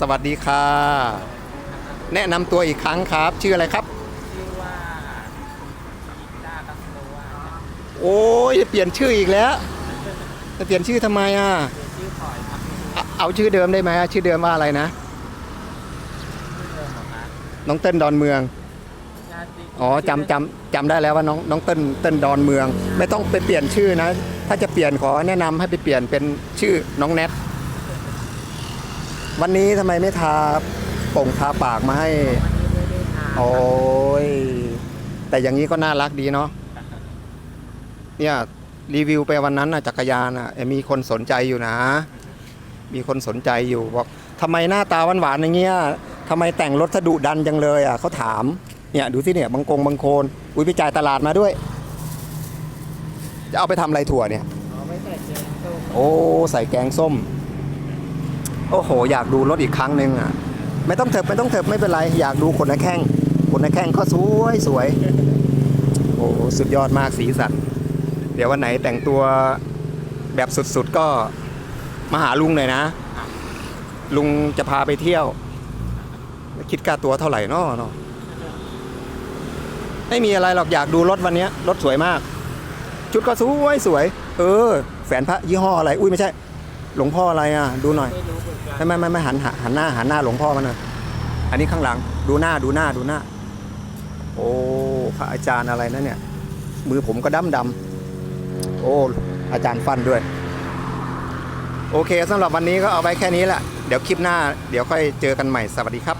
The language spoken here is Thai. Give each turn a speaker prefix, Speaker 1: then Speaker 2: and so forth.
Speaker 1: สวัสดีค่ะ แนะนำตัวอีกครั้งครับ ชื่ออะไรครับ
Speaker 2: ชื่อว่าดาตัสโตวา
Speaker 1: โอ้ยเปลี่ยนชื่ออีกแล้ว จะเปลี่ยนชื่อทำไมอะ
Speaker 2: ชื่อพลอยครับ
Speaker 1: เอาเอาชื่อเดิมได้ไหมชื่อเดิมว่าอะไรนะ
Speaker 2: ชื่อเดิมของร้าน
Speaker 1: น้องเติ้ลดอนเมือง
Speaker 2: ญาติ
Speaker 1: อ๋อจำจำจำได้แล้วว่าน้องน้องเติ้ลเติ้ลดอนเมือง ไม่ต้องไปเปลี่ยนชื่อนะ ถ้าจะเปลี่ยนขอแนะนำให้ไปเปลี่ยนเป็นชื่อน้องแนท วันนี้ทำไมไม่ทาป่งทาปากมาให้
Speaker 2: วันนี้ไม่ได้ทาน
Speaker 1: โอ้ย แต่อย่างนี้ก็น่ารักดีเนาะ เนี่ยรีวิวไปวันนั้นนะจักรยานอะเอ่อมีคนสนใจอยู่นะ มีคนสนใจอยู่บอกทำไมหน้าตาหวานๆอย่างเงี้ยทำไมแต่งรถสะดุดันจังเลยอะเขาถาม เนี่ยดูสิเนี่ยบางกงบางโคน อุ้ยไปจ่ายตลาดมาด้วย จะเอาไปทำอะไรถั่วเนี่ย
Speaker 2: อ๋อไม่ใส่เกลือส้ม
Speaker 1: โอ้ใส่แกงส้ม โอ้โห อยากดูรถอีกครั้งหนึ่งอะ ไม่ต้องเถิบไม่ต้องเถิบไม่เป็นไร อยากดูคนนักแข้งคนนักแข้งก็สวยสวย โอ้สุดยอดมากสีสัน เดี๋ยววันไหนแต่งตัวแบบสุดๆก็มาหาลุงหน่อยนะ ลุงจะพาไปเที่ยว คิดค่าตัวเท่าไหร่นาะเนาะไม่มีอะไรหรอกอยากดูรถวันนี้รถสวยมาก ชุดก็สวยสวย เออ แฝนพระยี่ห้ออะไร อุ้ยไม่ใช่ หลวงพ่ออะไรอะ ดูหน่อย
Speaker 2: ไม่
Speaker 1: ไม่ไม่ไม่ไม่หันหันหันหน้าหันหน้าหลวงพ่อมาหน่อยอันนี้ข้างหลัง ดูหน้าดูหน้าดูหน้า โอ้พระอาจารย์อะไรนะเนี่ย มือผมก็ดำดำโอ้ อาจารย์ฟันด้วย โอเคสำหรับวันนี้ก็เอาไว้แค่นี้แหละ เดี๋ยวคลิปหน้า เดี๋ยวค่อยเจอกันใหม่สวัสดีครับ